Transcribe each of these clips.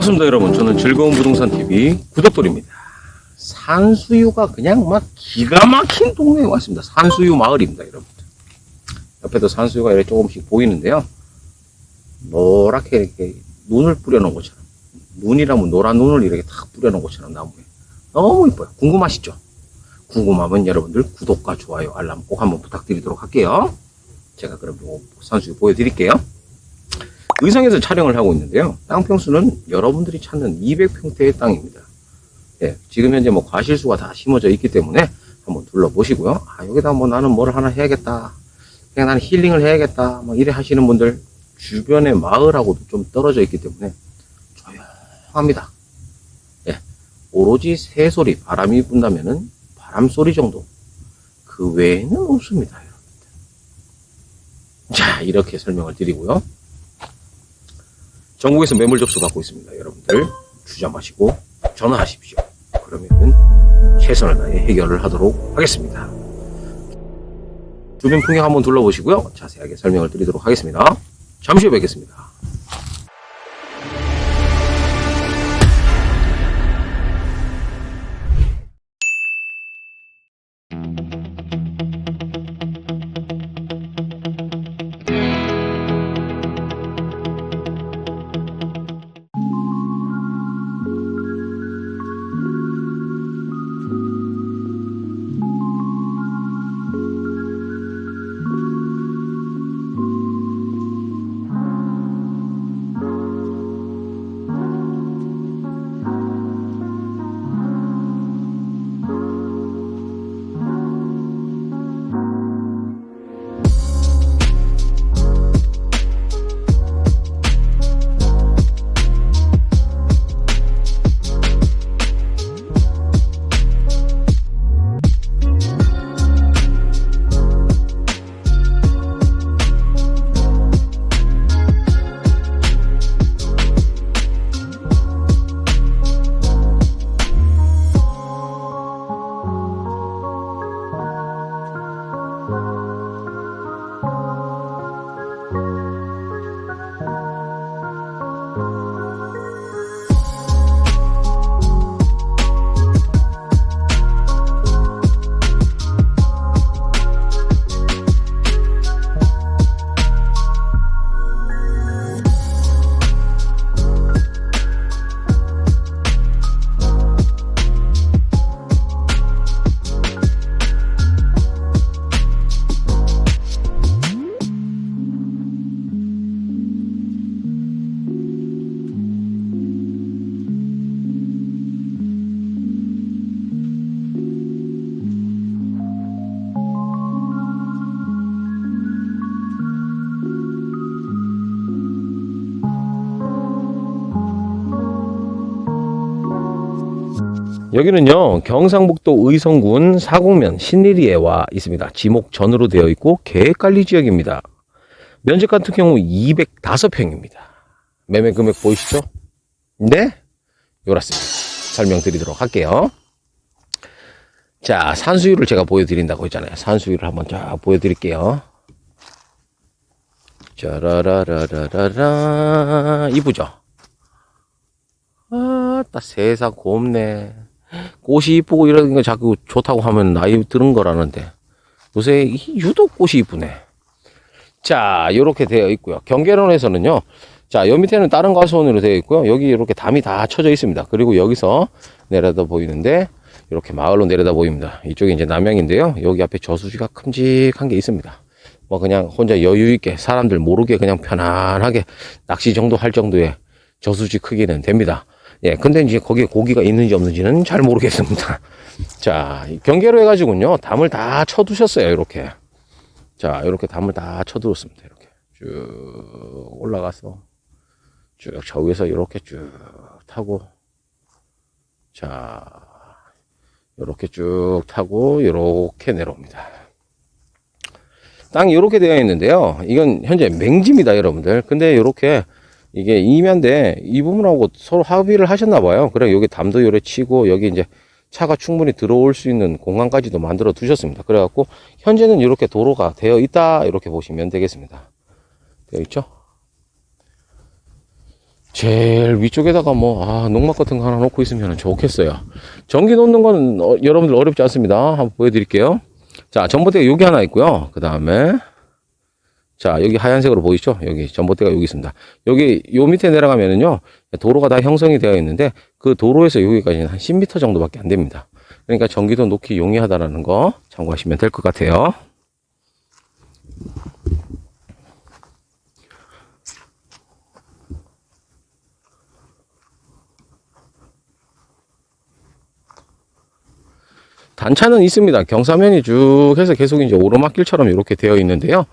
반갑습니다 여러분. 저는 즐거운 부동산 TV 구독돌입니다. 산수유가 그냥 막 기가 막힌 동네에 왔습니다. 산수유 마을입니다 여러분들. 옆에도 산수유가 이렇게 조금씩 보이는데요. 노랗게 이렇게 눈을 뿌려놓은 것처럼 눈이라면 노란 눈을 이렇게 탁 뿌려놓은 것처럼 나무에. 너무 이뻐요. 궁금하시죠? 궁금하면 여러분들 구독과 좋아요 알람 꼭 한번 부탁드리도록 할게요. 제가 그럼 요 산수유 보여드릴게요 의성에서 촬영을 하고 있는데요. 땅 평수는 여러분들이 찾는 200평대의 땅입니다. 예, 지금 현재 뭐 과실수가 다 심어져 있기 때문에 한번 둘러보시고요. 아, 여기다 뭐 나는 뭘 하나 해야겠다. 그냥 나는 힐링을 해야겠다. 뭐 이래 하시는 분들 주변의 마을하고도 좀 떨어져 있기 때문에 조용합니다. 예, 오로지 새소리, 바람이 분다면은 바람 소리 정도. 그 외에는 없습니다. 자, 이렇게 설명을 드리고요. 전국에서 매물 접수 받고 있습니다. 여러분들 주저 마시고 전화하십시오. 그러면은 최선을 다해 해결을 하도록 하겠습니다. 주변 풍경 한번 둘러보시고요. 자세하게 설명을 드리도록 하겠습니다. 잠시 후에 뵙겠습니다. 여기는요 경상북도 의성군 사곡면 신리리에 와 있습니다. 지목 전으로 되어 있고 계획관리 지역입니다. 면적 같은 경우 205평입니다. 매매 금액 보이시죠? 네? 요렇습니다. 설명드리도록 할게요. 자 산수유를 제가 보여드린다고 했잖아요. 산수유를 한번 쫙 보여드릴게요. 짜라라라라라 이쁘죠? 아따 세상 곱네. 꽃이 이쁘고 이런 거 자꾸 좋다고 하면 나이 들은 거라는데 요새 이 유독 꽃이 이쁘네. 자, 요렇게 되어 있고요. 경계론에서는요. 자, 여 밑에는 다른 가수원으로 되어 있고요. 여기 이렇게 담이 다 쳐져 있습니다. 그리고 여기서 내려다 보이는데 이렇게 마을로 내려다 보입니다. 이쪽이 이제 남양인데요. 여기 앞에 저수지가 큼직한 게 있습니다. 뭐 그냥 혼자 여유 있게 사람들 모르게 그냥 편안하게 낚시 정도 할 정도의 저수지 크기는 됩니다. 예, 근데 이제 거기에 고기가 있는지 없는지는 잘 모르겠습니다. 자, 경계로 해가지고요, 담을 다 쳐두셨어요, 이렇게. 자, 이렇게 담을 다 쳐두었습니다, 이렇게. 쭉 올라가서, 쭉 저 위에서 이렇게 쭉 타고, 자, 이렇게 쭉 타고, 이렇게 내려옵니다. 땅이 이렇게 되어 있는데요. 이건 현재 맹지입니다, 여러분들. 근데 이렇게 이게 임야인데 이 부분하고 서로 합의를 하셨나 봐요. 그래 여기 담도 요래 치고 여기 이제 차가 충분히 들어올 수 있는 공간까지도 만들어 두셨습니다. 그래갖고 현재는 이렇게 도로가 되어 있다 이렇게 보시면 되겠습니다. 되어 있죠? 제일 위쪽에다가 뭐, 아, 농막 같은 거 하나 놓고 있으면 좋겠어요. 전기 놓는 건 어, 여러분들 어렵지 않습니다. 한번 보여드릴게요. 자, 전봇대가 여기 하나 있고요. 그 다음에, 자, 여기 하얀색으로 보이죠? 여기 전봇대가 여기 있습니다. 여기 요 밑에 내려가면은요, 도로가 다 형성이 되어 있는데, 그 도로에서 여기까지는 한 10m 정도밖에 안 됩니다. 그러니까 전기도 놓기 용이하다라는 거 참고하시면 될 것 같아요. 단차는 있습니다. 경사면이 쭉 해서 계속 이제 오르막길처럼 이렇게 되어 있는데요.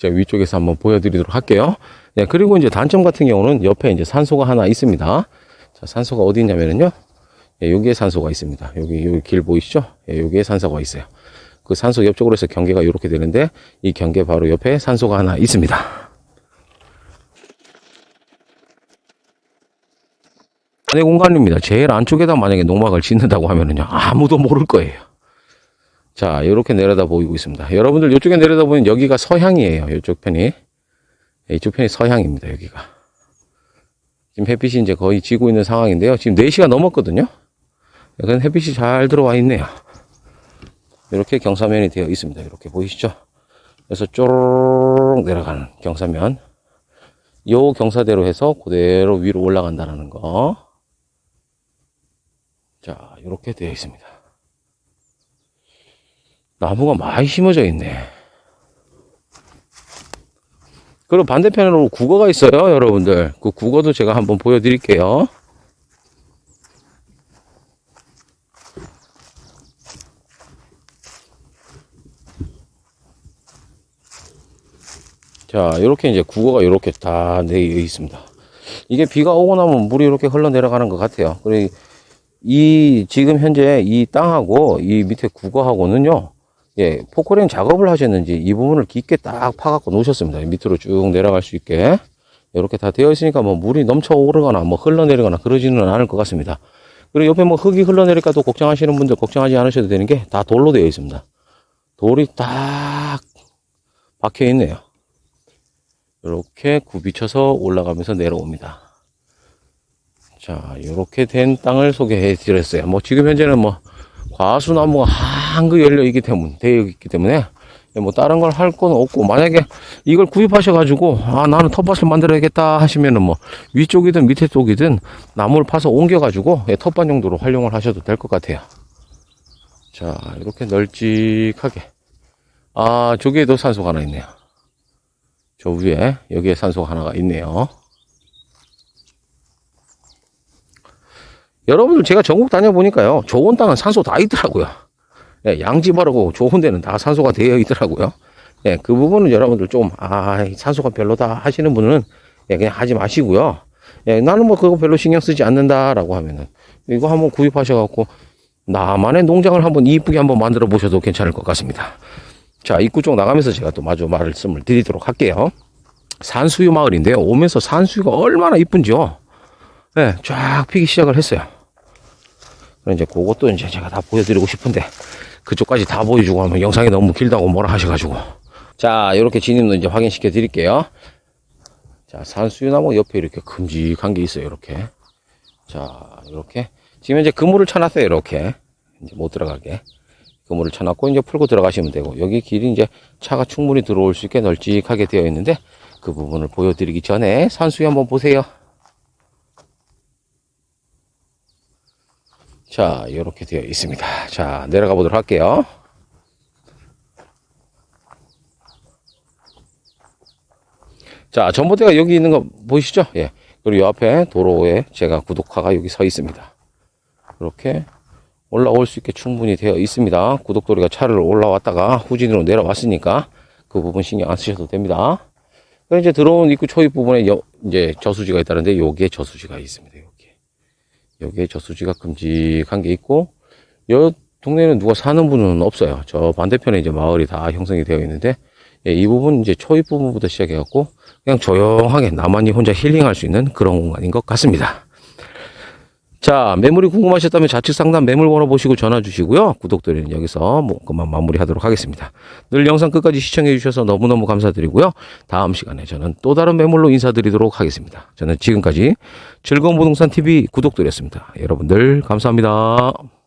제가 위쪽에서 한번 보여드리도록 할게요. 네, 그리고 이제 단점 같은 경우는 옆에 이제 산소가 하나 있습니다. 자, 산소가 어디 있냐면은요. 예, 여기에 산소가 있습니다. 여기, 여기 길 보이시죠? 예, 여기에 산소가 있어요. 그 산소 옆쪽으로 해서 경계가 이렇게 되는데, 이 경계 바로 옆에 산소가 하나 있습니다. 안의 공간입니다. 제일 안쪽에다 만약에 농막을 짓는다고 하면은요, 아무도 모를 거예요. 자, 이렇게 내려다 보이고 있습니다. 여러분들 이쪽에 내려다 보면 여기가 서향이에요. 이쪽 편이. 예, 이쪽 편이 서향입니다. 여기가. 지금 햇빛이 이제 거의 지고 있는 상황인데요. 지금 4시가 넘었거든요. 여기는 햇빛이 잘 들어와 있네요. 이렇게 경사면이 되어 있습니다. 이렇게 보이시죠? 그래서 쪼르륵 내려가는 경사면. 요 경사대로 해서 그대로 위로 올라간다는 거. 자, 이렇게 되어 있습니다. 나무가 많이 심어져 있네. 그리고 반대편으로 국어가 있어요, 여러분들. 그 국어도 제가 한번 보여드릴게요. 자, 이렇게 이제 국어가 이렇게 다 되어 있습니다. 이게 비가 오고 나면 물이 이렇게 흘러내려가는 것 같아요. 그리고 이, 지금 현재 이 땅하고 이 밑에 국어하고는요, 예, 포크레인 작업을 하셨는지 이 부분을 깊게 딱 파갖고 놓으셨습니다. 밑으로 쭉 내려갈 수 있게. 이렇게 다 되어 있으니까 뭐 물이 넘쳐 오르거나 뭐 흘러내리거나 그러지는 않을 것 같습니다. 그리고 옆에 뭐 흙이 흘러내릴까 도 걱정하시는 분들 걱정하지 않으셔도 되는 게 다 돌로 되어 있습니다. 돌이 딱 박혀 있네요. 이렇게 굽이쳐서 올라가면서 내려옵니다. 자, 이렇게 된 땅을 소개해 드렸어요. 뭐 지금 현재는 뭐 과수나무가 한그 열려 있기 때문에 되어 있기 때문에 뭐 다른 걸 할 건 없고 만약에 이걸 구입하셔 가지고 아 나는 텃밭을 만들어야겠다 하시면은 뭐 위쪽이든 밑에 쪽이든 나무를 파서 옮겨 가지고 예, 텃밭 용도로 활용을 하셔도 될 것 같아요. 자, 이렇게 널찍하게 아 저기에도 산소가 하나 있네요. 저 위에 여기에 산소가 하나가 있네요. 여러분들 제가 전국 다녀보니까요. 좋은 땅은 산소 다 있더라고요. 예, 양지바르고 좋은 데는 다 산소가 되어 있더라고요. 예, 그 부분은 여러분들 좀, 아, 산소가 별로다 하시는 분은 예, 그냥 하지 마시고요. 예, 나는 뭐 그거 별로 신경 쓰지 않는다라고 하면은 이거 한번 구입하셔갖고 나만의 농장을 한번 이쁘게 한번 만들어 보셔도 괜찮을 것 같습니다. 자, 입구 쪽 나가면서 제가 또 마저 말씀을 드리도록 할게요. 산수유 마을인데요. 오면서 산수유가 얼마나 이쁜지요. 예, 쫙 피기 시작을 했어요. 이제 그것도 이제 제가 다 보여드리고 싶은데 그쪽까지 다 보여주고 하면 영상이 너무 길다고 뭐라 하셔가지고. 자 이렇게 진입도 이제 확인시켜 드릴게요. 자 산수유나무 옆에 이렇게 큼직한 게 있어요 이렇게. 자 이렇게. 지금 이제 그물을 쳐놨어요 이렇게. 이제 못 들어가게. 그물을 쳐놨고 이제 풀고 들어가시면 되고. 여기 길이 이제 차가 충분히 들어올 수 있게 널찍하게 되어 있는데 그 부분을 보여드리기 전에 산수유 한번 보세요 자, 이렇게 되어 있습니다. 자, 내려가 보도록 할게요. 자, 전봇대가 여기 있는 거 보이시죠? 예. 그리고 이 앞에 도로에 제가 구독화가 여기 서 있습니다. 이렇게 올라올 수 있게 충분히 되어 있습니다. 구독도리가 차를 올라왔다가 후진으로 내려왔으니까 그 부분 신경 안 쓰셔도 됩니다. 그리고 이제 들어온 입구 초입 부분에 여, 이제 저수지가 있다는데 여기에 저수지가 있습니다. 여기에 저수지가 큼직한 게 있고 여 동네에는 누가 사는 분은 없어요. 저 반대편에 이제 마을이 다 형성이 되어 있는데 예, 이 부분 이제 초입 부분부터 시작해 갖고 그냥 조용하게 나만이 혼자 힐링할 수 있는 그런 공간인 것 같습니다. 자, 매물이 궁금하셨다면 좌측 상단 매물 번호 보시고 전화 주시고요. 구독드리는 여기서 뭐 그만 마무리하도록 하겠습니다. 늘 영상 끝까지 시청해 주셔서 너무너무 감사드리고요. 다음 시간에 저는 또 다른 매물로 인사드리도록 하겠습니다. 저는 지금까지 즐거운 부동산 TV 구독드렸습니다. 여러분들 감사합니다.